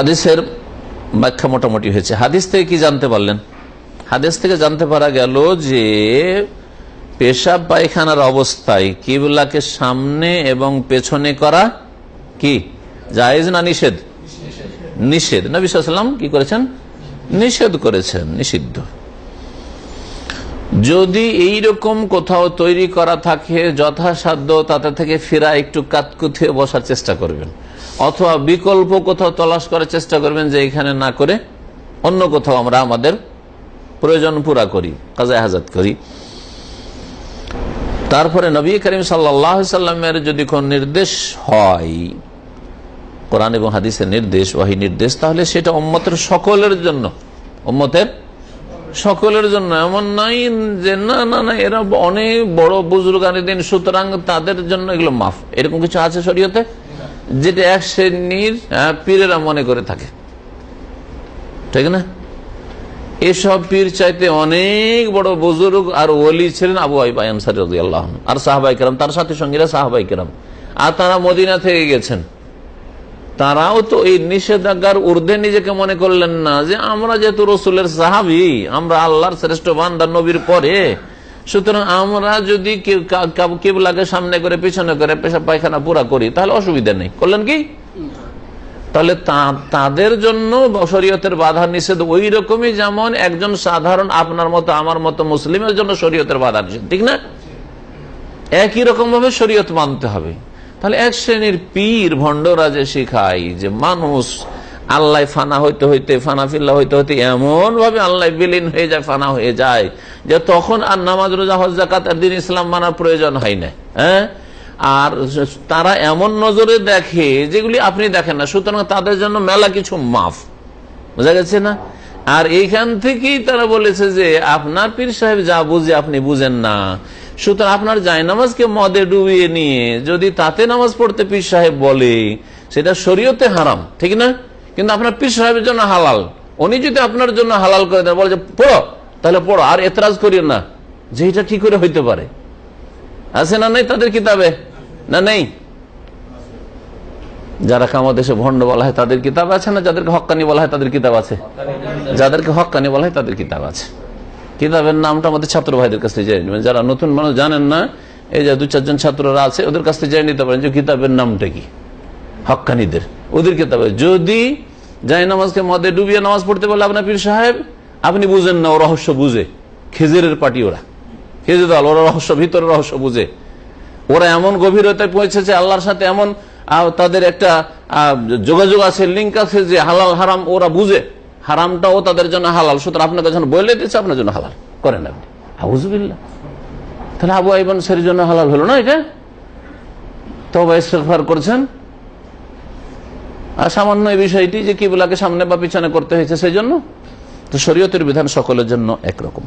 হাদিসের ব্যাখ্যা মোটামুটি হয়েছে। হাদিস থেকে কি জানতে পারলেন? হাদিস থেকে জানতে পারা গেল যে পেশাব পায়খানার অবস্থায় কিবলাকে সামনে এবং পেছনে করা কি? জায়েজ না নিষেধ? নিষেধ। নবী সাল্লাম কি করেছেন? নিষেধ করেছেন, নিষিদ্ধ। যদি এই রকম কোথাও তৈরি করা থাকে, যথাসাধ্য তাতে থেকে ফেরা একটু কাতকুথিয়ে বসার চেষ্টা করবেন। অথবা বিকল্প কোথাও তলাশ করার চেষ্টা করবেন যে এখানে না করে অন্য কোথাও আমরা আমাদের প্রয়োজন পুরা করি কাজায় হাজাত করি। তারপরে নবী করিম সাল্লামের যদি কোন নির্দেশ হয়, কোরআন এবং হাদিসের নির্দেশ, ওয়াহি নির্দেশ, তাহলে সেটা উম্মতের সকলের জন্য, উম্মতের সকলের জন্য। এমন নাই যে, না না না, এরা অনেক বড় বুজুর্গানি দিন সুতরাং তাদের জন্য এগুলো মাফ। এরকম কিছু আছে শরীয়তে? যেটা এক শ্রেণির পীরেরা মনে করে থাকে। ঠিক না? এসব পীর চাইতে অনেক বড় বুজুর্গ আর ওলি ছিলেন আবু আইবা আনসারি রাদিয়াল্লাহু আর সাহাবাই কেরাম, তার সাথে সঙ্গীরা সাহাবাই কেরাম। আর তারা মদিনা থেকে গেছেন। তারাও তো এই নিষেধাজ্ঞার ঊর্ধ্বে নিজেকে মনে করলেন না যে আমরা যেহেতু রসুলের সাহাবি, আমরা আল্লাহর শ্রেষ্ঠ বান্দা নবীর পরে, সুতরাং আমরা যদি কেবলাকে সামনে করে, পিছনে করে পেশা পায়খানা পুরা করি, তাহলে অসুবিধা নেই। করলেন কি? তাহলে তাদের জন্য শরীয়তের বাধা নিষেধ ওই রকমই যেমন একজন সাধারণ আপনার মতো, আমার মতো মুসলিমের জন্য শরীয়তের বাধা নিষেধ, ঠিক না? একই রকম ভাবে শরীয়ত মানতে হবে। তাহলে এক শ্রেণির পীর ভণ্ডরা যে শিখায় যে মানুষ আল্লাহ ফানা হইতে হইতে, ফানা ফিল্লা হইতে হইতে এমন ভাবে আল্লাহ বিলীন হয়ে যায়, ফানা হয়ে যায় যে তখন আর নামাজ, রোজা, হজ জাকাত আর দিন ইসলাম মানার প্রয়োজন হয় না। হ্যাঁ? আর তারা এমন নজরে দেখে যেগুলি আপনি দেখেন না, সুতরাং তাদের জন্য মেলা কিছু মাফ। বোঝা গেছে না? আর এইখান থেকেই তারা বলেছে যে, আপনার পীর সাহেব যা বুঝে আপনি বুঝেন না। সুতরাং আপনার জায়নামাজকে মদে ডুবিয়ে নিয়ে যদি তাতে নামাজ পড়তে পীর সাহেব বলে, সেটা শরীয়তে হারাম, ঠিক না? কিন্তু আপনার পীর সাহেবের জন্য হালাল। উনি যদি আপনার জন্য হালাল করে দেন, বলে যে, পড়ো, তাহলে পড়ো, আর এতরাজ করিও না। যে এটা ঠিক করে হইতে পারে? আছে না নেই তাদের কিতাবে? না নেই? যারা কামা দেশে ভণ্ড বলা হয় তাদের কিতাব আছে না যাদেরকে হক্কানি বলা হয় তাদের কিতাব আছে? যাদেরকে হক্কানি বলা হয় তাদের কিতাব আছে। কিতাবের নামটা আমাদের ছাত্র ভাইদের কাছ জেনে। নেবেন যারা নতুন মানুষ জানেন না, এই যে দু চারজন ছাত্ররা আছে, ওদের কাছ থেকে জেনে নিতে পারেন যে কিতাবের নামটা কি। হক্কানিদের ওদের কিতাবে। যদি যাই নামাজকে মদে ডুবিয়ে নামাজ পড়তে বলে, আপনার পীর সাহেব, আপনি বুঝেন না, ও রহস্য বুঝে। খেজুরের পার্টি ওরা। খেজুর দল ওরা রহস্য, ভিতরে রহস্য বুঝে। ওরা এমন গভীরতায় পৌঁছেছে, আল্লাহর সাথে এমন তাদের একটা যোগাযোগ আছে লিঙ্ক আছে যে হালাল, হারাম ওরা বুঝে। হারামটাও তাদের জন্য হালাল। সুতরাং আপনাকে যখন বলে দিচ্ছে আপনার জন্য হালাল। করেন আপনি। হাউজবিল্লা তাহলে আবু আইবান সের জন্য হালাল হলো না এটা? তবে ইস্তেগফার করছেন? আর সামান্য এই বিষয়টি যে কিবুলাকে সামনে বা পিছনে করতে হয়েছে সেই জন্য তো শরীয়তের বিধান সকলের জন্য একরকম।